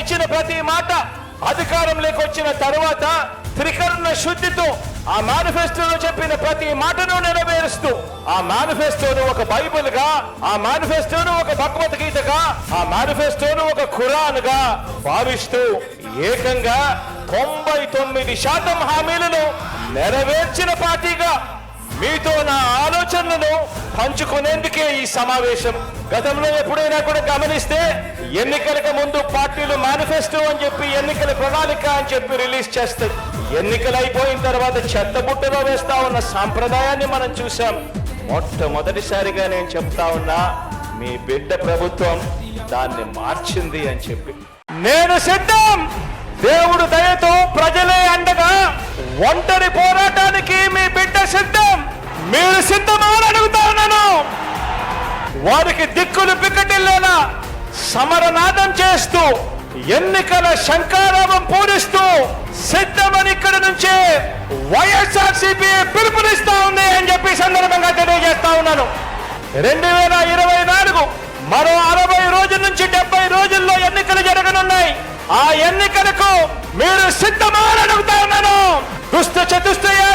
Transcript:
ఇచ్చిన ప్రతి మాట అధికారంలోకి వచ్చిన తర్వాత త్రికరణ శుద్ధితో ఆ మేనిఫెస్టోలో చెప్పిన ప్రతి మాటను నెరవేరుస్తూ ఆ మేనిఫెస్టోను ఒక బైబుల్గా ఆ మేనిఫెస్టోను ఒక భగవద్గీతగా ఆ మేనిఫెస్టోను ఒక ఖురాన్గా భావిస్తూ ఏకంగా తొంభై తొమ్మిది శాతం హామీలను నెరవేర్చిన పార్టీగా మీతో నా ఆలోచనలను పంచుకునేందుకే ఈ సమావేశం. గతంలో ఎప్పుడైనా కూడా గమనిస్తే ఎన్నికలకు ముందు పార్టీలు మేనిఫెస్టో అని చెప్పి ఎన్నికల ప్రణాళిక అని చెప్పి రిలీజ్ చేస్తారు ఎన్నికలు అయిపోయిన తర్వాత చెత్త బుట్టలో వేస్తా ఉన్న సాంప్రదాయాన్ని మనం చూసాం మొట్టమొదటిసారిగా నేను చెప్తా ఉన్నా మీ బిడ్డ ప్రభుత్వం దాన్ని మార్చింది అని చెప్పి. నేను సిద్ధం! దేవుడు దయతో ప్రజలే అండగా ఒంటరి పోరాటానికి మీరు సిద్ధమా అని అడుగుతా ఉన్నాను వారికి దిక్కులు పిక్కటిల్లేలా సమరనాదం చేస్తూ ఎన్నికల శంకారావం పూరిస్తూ సిద్ధమని ఇక్కడ నుంచే వైఎస్ఆర్ సిపి పిలుపునిస్తా ఉంది అని చెప్పి సందర్భంగా తెలియజేస్తా ఉన్నాను. రెండు వేల ఇరవై నాలుగు మరో అరవై రోజుల నుంచి డెబ్బై రోజుల్లో ఎన్నికలు జరగనున్నాయి. ఆ ఎన్నికలకు మీరు సిద్ధమా అని అడుగుతా ఉన్నాను. దుస్తు చతుష్టయాన్ని